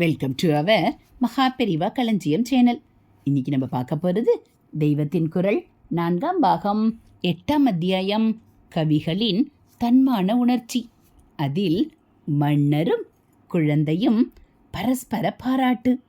Welcome to our Maha Periyava களஞ்சியம் channel இன்னைக்கு நம்ம பார்க்க போகிறது தெய்வத்தின் குரல். நான்காம் பாகம் எட்டாம் அத்தியாயம் கவிகளின் தன்மான உணர்ச்சி. அதில் மன்னரும் குழந்தையும் பரஸ்பர பாராட்டு.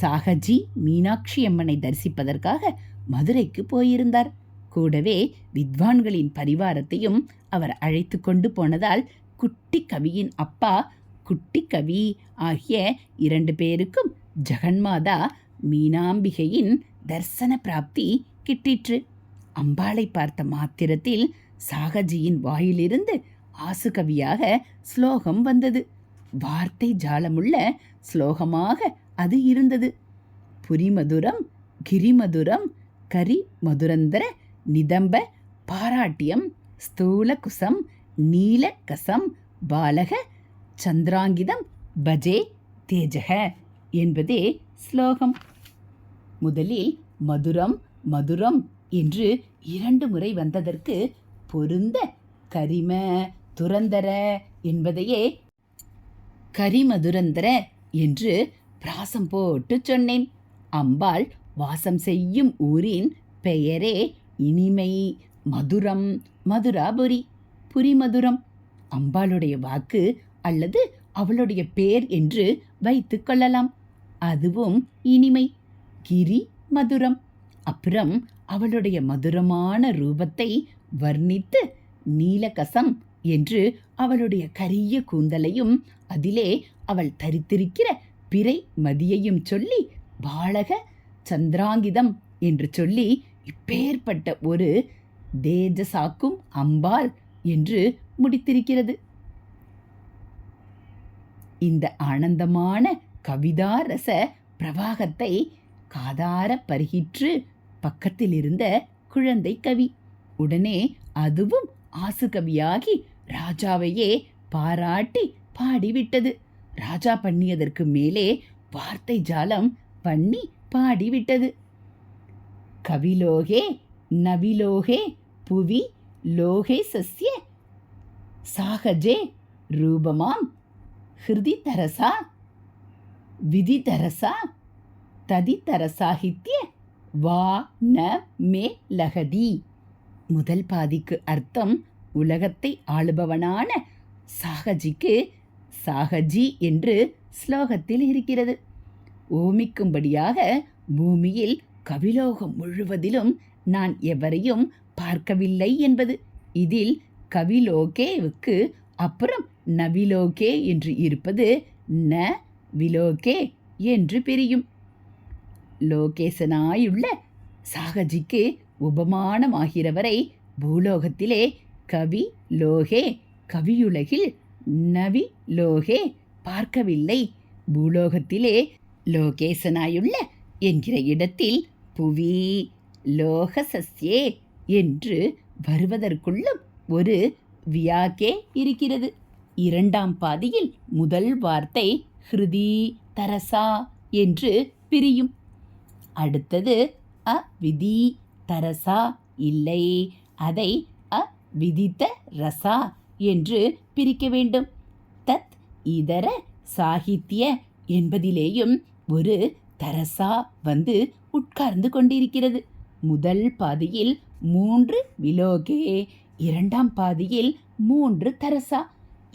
சாகஜி மீனாட்சி அம்மனை தரிசிப்பதற்காக மதுரைக்கு போயிருந்தார். கூடவே வித்வான்களின் பரிவாரத்தையும் அவர் அழைத்து கொண்டு போனதால் குட்டி கவியின் அப்பா குட்டி கவி ஆகிய இரண்டு பேருக்கும் ஜெகன்மாதா மீனாம்பிகையின் தர்சன பிராப்தி கிட்டிற்று. அம்பாளை பார்த்த மாத்திரத்தில் சாகஜியின் வாயிலிருந்து ஆசுகவியாக ஸ்லோகம் வந்தது. வார்த்தை ஜாலமுள்ள ஸ்லோகமாக அது இருந்தது. புரிமதுரம் கிரிமதுரம் கரி மதுரந்தர நிதம்ப பாராட்டியம் ஸ்தூலகுசம் நீலகசம் பாலக சந்திராங்கிதம் பஜே தேஜக என்பதே ஸ்லோகம். முதலில் மதுரம் மதுரம் என்று இரண்டு முறை வந்ததற்கு பொருந்த கரிம துரந்தர என்பதையே கரிமதுரந்தர என்று பிராசம் போட்டு சொன்னேன். அம்பாள் வாசம் செய்யும் ஊரின் பெயரே இனிமை மதுரம் மதுராபுரி புரிமதுரம். அம்பாளுடைய வாக்கு அல்லது அவளுடைய பேர் என்று வைத்துக் கொள்ளலாம். அதுவும் இனிமை கிரி மதுரம். அப்புறம் அவளுடைய மதுரமான ரூபத்தை வர்ணித்து நீலகசம் என்று அவளுடைய கரிய கூந்தலையும் அதிலே அவள் தரித்திருக்கிற பிறை மதியையும் சொல்லி பாலக சந்திராங்கிதம் என்று சொல்லி இப்பேற்பட்ட ஒரு தேஜசாக்கும் அம்பாள் என்று முடித்திருக்கிறது. இந்த ஆனந்தமான கவிதாரச பிரவாகத்தை காதார பருகிற்று பக்கத்தில் இருந்த குழந்தை கவி. உடனே அதுவும் ஆசு கவியாகி ராஜாவையே பாராட்டி பாடிவிட்டது. ராஜா பண்ணியதற்கு மேலே வார்த்தை ஜாலம் பண்ணி பாடிவிட்டது. கவிலோகே நவிலோகே புவி லோகே சசிய சாகஜே ரூபமாம் ஹிருதிதரசா விதிதரசா ததிதரசாகித்ய வா ந மே லகதி. முதல் பாதிக்கு அர்த்தம் உலகத்தை ஆளுபவனான சாகஜிக்கு சாகஜி என்று ஸ்லோகத்தில் இருக்கிறது. ஓமிக்கும்படியாக பூமியில் கவிலோகம் முழுவதிலும் நான் எவரையும் பார்க்கவில்லை என்பது. இதில் கவிலோகேவுக்கு அப்புறம் நவிலோகே என்று இருப்பது ந விலோகே என்று பிரியும். லோகேசனாயுள்ள சாகஜிக்கு உபமானமாகிறவரை பூலோகத்திலே கவி லோகே கவியுலகில் நவி லோகே பார்க்கவில்லை. பூலோகத்திலே லோகேசனாயுள்ள என்கிற இடத்தில் புவி லோகசஸ்யே என்று வருவதற்குள்ளும் ஒரு வியாக்கே இருக்கிறது. இரண்டாம் பாதியில் முதல் வார்த்தை ஹிருதி தரசா என்று பிரியும். அடுத்தது அ விதி தரசா இல்லை. அதை அ விதித்த ரசா என்று பிரிக்க வேண்டும். தத் இதர சாகித்ய என்பதிலேயும் ஒரு தரசா வந்து உட்கார்ந்து கொண்டிருக்கிறது. முதல் பாதியில் மூன்று விலோகே இரண்டாம் பாதியில் மூன்று தரசா.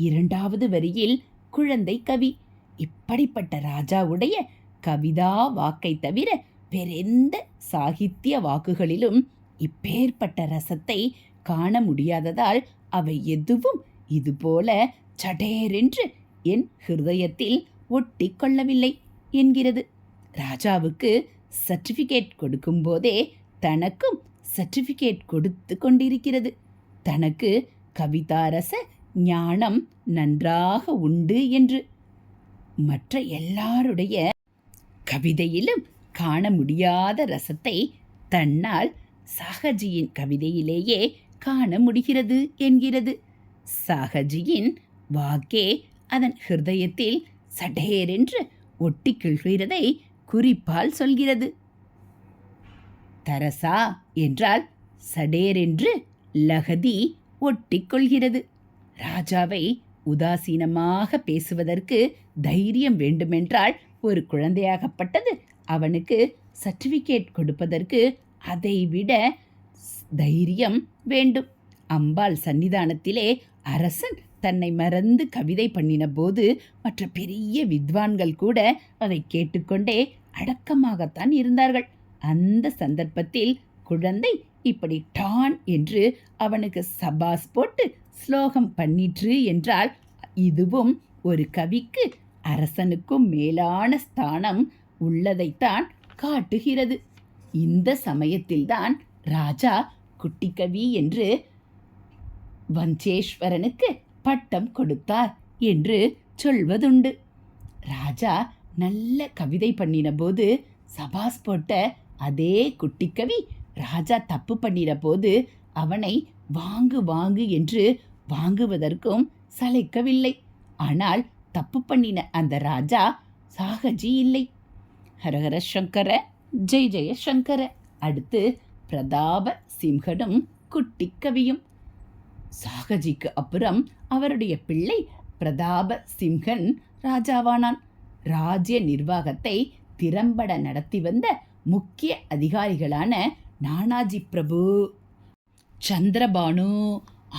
இரண்டாவது வரியில் குழந்தை கவி. இப்படிப்பட்ட ராஜாவுடைய கவிதா வாக்கை தவிர வேறெந்த சாகித்ய வாக்குகளிலும் இப்பேற்பட்ட ரசத்தை காண முடியாததால் அவை எதுவும் இதுபோல சடேரென்று என் ஹிருதயத்தில் ஒட்டி கொள்ளவில்லை என்கிறது. ராஜாவுக்கு சர்டிஃபிகேட் கொடுக்கும்போதே தனக்கும் சர்டிஃபிகேட் கொடுத்து கொண்டிருக்கிறது. தனக்கு கவிதாரச ஞானம் நன்றாக உண்டு என்று மற்ற எல்லாருடைய கவிதையிலும் காண முடியாத ரசத்தை தன்னால் சாகஜியின் கவிதையிலேயே காண முடிகிறது என்கிறது. சாகஜியின் வாக்கே அதன் ஹிருதயத்தில் சடேரென்று ஒட்டி கிழ்கிறதை குறிப்பால் சொல்கிறது. தரசா என்றால் சடேரென்று லகதி ஒட்டிக்கொள்கிறது. ராஜாவை உதாசீனமாக பேசுவதற்கு தைரியம் வேண்டுமென்றால் ஒரு குழந்தையாகப்பட்டது. அவனுக்கு சர்டிபிகேட் கொடுப்பதற்கு அதைவிட தைரியம் வேண்டும். அம்பாள் சன்னிதானத்திலே அரசன் தன்னை மறந்து கவிதை பண்ணின போது மற்ற பெரிய வித்வான்கள் கூட அதை கேட்டுக்கொண்டே அடக்கமாகத்தான் இருந்தார்கள். அந்த சந்தர்ப்பத்தில் குழந்தை இப்படி டான் என்று அவனுக்கு சபாஸ் போட்டு ஸ்லோகம் பண்ணிற்று என்றால் இதுவும் ஒரு கவிக்கு அரசனுக்கும் மேலான ஸ்தானம் உள்ளதைத்தான் காட்டுகிறது. இந்த சமயத்தில்தான் ராஜா குட்டிக்கவி என்று வஞ்சேஸ்வரனுக்கு பட்டம் கொடுத்தார் என்று சொல்வதுண்டு. ராஜா நல்ல கவிதை பண்ணின போது சபாஸ் போட்ட அதே குட்டிக்கவி ராஜா தப்பு பண்ணிட போது அவனை வாங்கு வாங்கு என்று வாங்குவதற்கும் சளைக்கவில்லை. ஆனால் தப்பு பண்ணின அந்த ராஜா சாகஜி இல்லை. ஹரஹர சங்கர ஜெய் ஜெய சங்கர. அடுத்து பிரதாப சிம்ஹனும் குட்டிக்கவியும் சாகஜிக்கு அப்புறம் அவருடைய பிள்ளை பிரதாப சிம்ஹன் ராஜாவானான். ராஜ்ய நிர்வாகத்தை திறம்பட நடத்தி வந்த முக்கிய அதிகாரிகளான நானாஜி பிரபு சந்திரபானு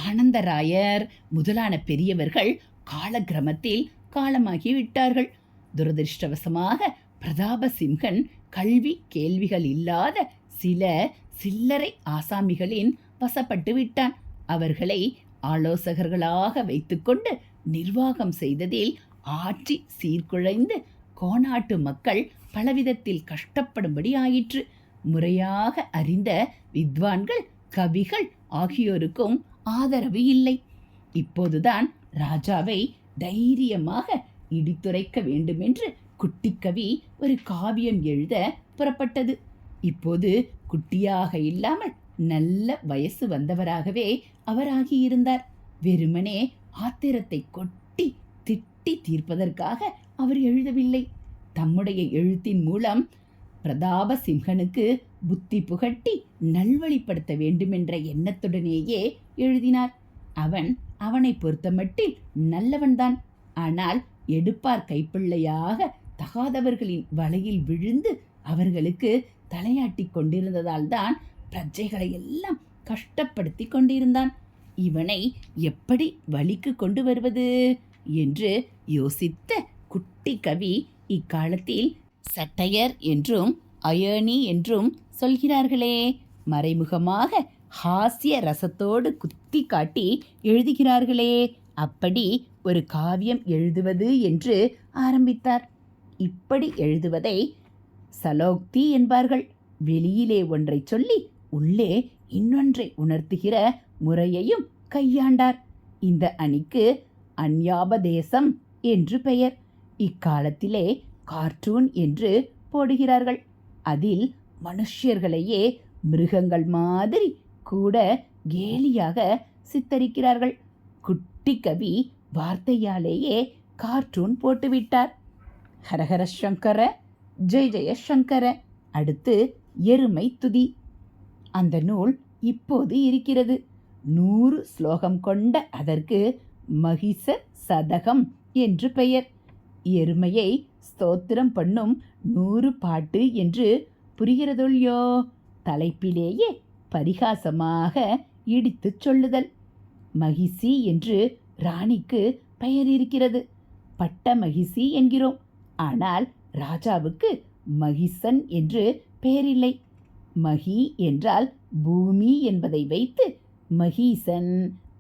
ஆனந்தராயர் முதலான பெரியவர்கள் காலக்கிரமத்தில் காலமாகி விட்டார்கள் துரதிருஷ்டவசமாக பிரதாப சிம்ஹன் கல்வி கேள்விகள் இல்லாத சில சில்லறை ஆசாமிகளின் வசப்பட்டு விட்டான். அவர்களை ஆலோசகர்களாக வைத்துக்கொண்டு நிர்வாகம் செய்ததில் ஆட்சி சீர்குலைந்து கோணாட்டு மக்கள் பலவிதத்தில் கஷ்டப்படும்படி ஆயிற்று. முறையாக அறிந்த வித்வான்கள் கவிகள் ஆகியோருக்கும் ஆதரவு இல்லை. இப்போதுதான் ராஜாவை தைரியமாக இடித்துரைக்க வேண்டுமென்று குட்டிக்கவி ஒரு காவியம் எழுத புறப்பட்டது. இப்போது குட்டியாக இல்லாமல் நல்ல வயசு வந்தவராகவே அவராகியிருந்தார். வெறுமனே ஆத்திரத்தை கொட்டி திட்டி தீர்ப்பதற்காக அவர் எழுதவில்லை. தம்முடைய எழுத்தின் மூலம் பிரதாப சிம்ஹனுக்கு புத்தி புகட்டி நல்வழிப்படுத்த வேண்டுமென்ற எண்ணத்துடனேயே எழுதினார். அவன் அவனை பொறுத்தமட்டில் நல்லவன்தான். ஆனால் எடுப்பார் கைப்பிள்ளையாக தகாதவர்களின் வலையில் விழுந்து அவர்களுக்கு தலையாட்டி கொண்டிருந்ததால் தான் பிரஜைகளை எல்லாம் கஷ்டப்படுத்தி கொண்டிருந்தான். இவனை எப்படி வழிக்கு கொண்டு வருவது? என்று யோசித்த குட்டி கவி இக்காலத்தில் சட்டையர் என்றும் அயனி என்றும் சொல்கிறார்களே. மறைமுகமாக ஹாஸ்ய ரசத்தோடு குத்தி காட்டி எழுதுகிறார்களே. அப்படி ஒரு காவியம் எழுதுவது என்று ஆரம்பித்தார். இப்படி எழுதுவதை சலோக்தி என்பார்கள். வெளியிலே ஒன்றை சொல்லி உள்ளே இன்னொன்றை உணர்த்துகிற முறையையும் கையாண்டார். இந்த அணிக்கு அந்யாபதேசம் என்று பெயர். இக்காலத்திலே கார்ட்டூன் என்று போடுகிறார்கள். அதில் மனுஷியர்களையே மிருகங்கள் மாதிரி கூட கேலியாக சித்தரிக்கிறார்கள். குட்டி கவி வார்த்தையாலேயே கார்ட்டூன் போட்டுவிட்டார். ஹரஹர சங்கர ஜெய் ஜெய சங்கர. அடுத்து எருமை துதி. அந்த நூல் இப்போது இருக்கிறது. நூறு ஸ்லோகம் கொண்ட அதற்கு மகிஷ சதகம் என்று பெயர். எருமையை ஸ்தோத்திரம் பண்ணும் நூறு பாட்டு என்று புரிகிறதொல்லியோ தலைப்பிலேயே பரிகாசமாக இடித்துச் சொல்லுதல். மகிசி என்று ராணிக்கு பெயர் இருக்கிறது. பட்ட மகிசி என்கிறோம். ஆனால் ராஜாவுக்கு மகிசன் என்று பெயரில்லை. மகி என்றால் பூமி என்பதை வைத்து மகீசன்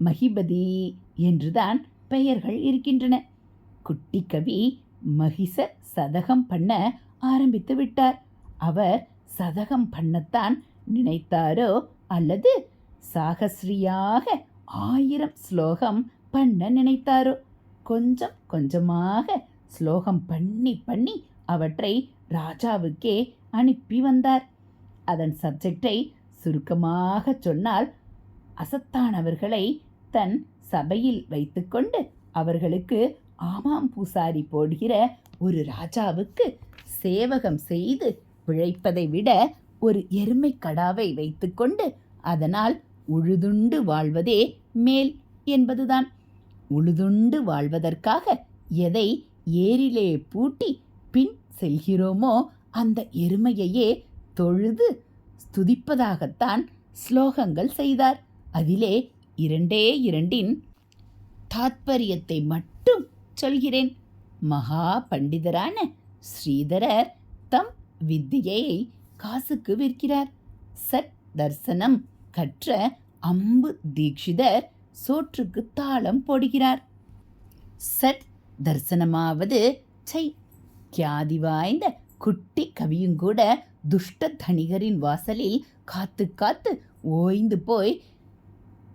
மகிபதி என்றுதான் பெயர்கள் இருக்கின்றன. குட்டி கவி மகிச சதகம் பண்ண ஆரம்பித்து விட்டார். அவர் சதகம் பண்ணத்தான் நினைத்தாரோ அல்லது சாகஸ்ரீயாக ஆயிரம் ஸ்லோகம் பண்ண நினைத்தாரோ? கொஞ்சம் கொஞ்சமாக ஸ்லோகம் பண்ணி பண்ணி அவற்றை ராஜாவுக்கே அனுப்பி வந்தார். அதன் சப்ஜெக்டை சுருக்கமாக சொன்னால் அசத்தானவர்களை தன் சபையில் வைத்துக்கொண்டு அவர்களுக்கு ஆமாம் பூசாரி போடுகிற ஒரு ராஜாவுக்கு சேவகம் செய்து பிழைப்பதை விட ஒரு எருமை கடாவை வைத்துக்கொண்டு அதனால் உழுதுண்டு வாழ்வதே மேல் என்பதுதான். உழுதுண்டு வாழ்வதற்காக எதை ஏரிலே பூட்டி பின் செல்கிறோமோ அந்த எருமையையே தொழுது துதிப்பதாகத்தான் ஸ்லோகங்கள் செய்தார். அதிலே இரண்டே இரண்டின் தாத்பரியத்தை மட்டும் சொல்கிறேன். மகா பண்டிதரான ஸ்ரீதரர் தம் வித்தியை காசுக்கு விற்கிறார். சத் தர்சனம் கற்ற அம்பு தீக்ஷிதர் சோற்றுக்கு தாளம் போடுகிறார். சத் தர்சனமாவது சை கியாதி வாய்ந்த குட்டி கவியும் கூட துஷ்ட தணிகரின் வாசலில் காத்து காத்து ஓய்ந்து போய்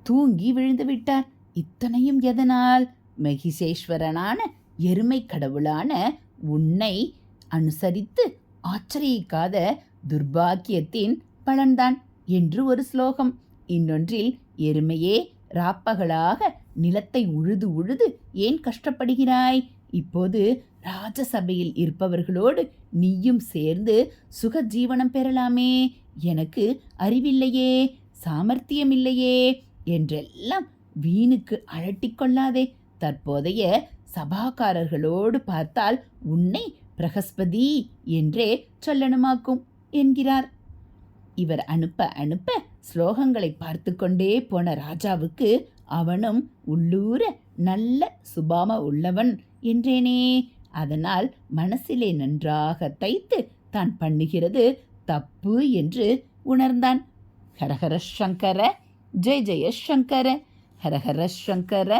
தூங்கி விழுந்து விட்டார். இத்தனையும் எதனால்? மகிஷேஸ்வரனான எருமை கடவுளான உன்னை அனுசரித்து ஆச்சரியிக்காத துர்பாக்கியத்தின் பலன்தான் என்று ஒரு ஸ்லோகம். இன்னொன்றில் எருமையே ராப்பகலாக நிலத்தை உழுது உழுது ஏன் கஷ்டப்படுகிறாய்? இப்போது ராஜசபையில் இருப்பவர்களோடு நீயும் சேர்ந்து சுக ஜீவனம் பெறலாமே. எனக்கு அறிவில்லையே சாமர்த்தியமில்லையே என்றெல்லாம் வீணுக்கு அழட்டிக் கொள்ளாதே. தற்போதைய சபாக்காரர்களோடு பார்த்தால் உன்னை பிரகஸ்பதி என்றே சொல்லணுமாக்கும் என்கிறார். இவர் அனுப்ப அனுப்ப ஸ்லோகங்களை பார்த்து கொண்டே போன ராஜாவுக்கு அவனும் உள்ளூர நல்ல சுபாம உள்ளவன் என்றேனே. அதனால் மனசிலே நன்றாக தைத்து தான் பண்ணுகிறது தப்பு என்று உணர்ந்தான். ஹரஹர சங்கர ஜெய ஜெய சங்கர ஹரஹர சங்கர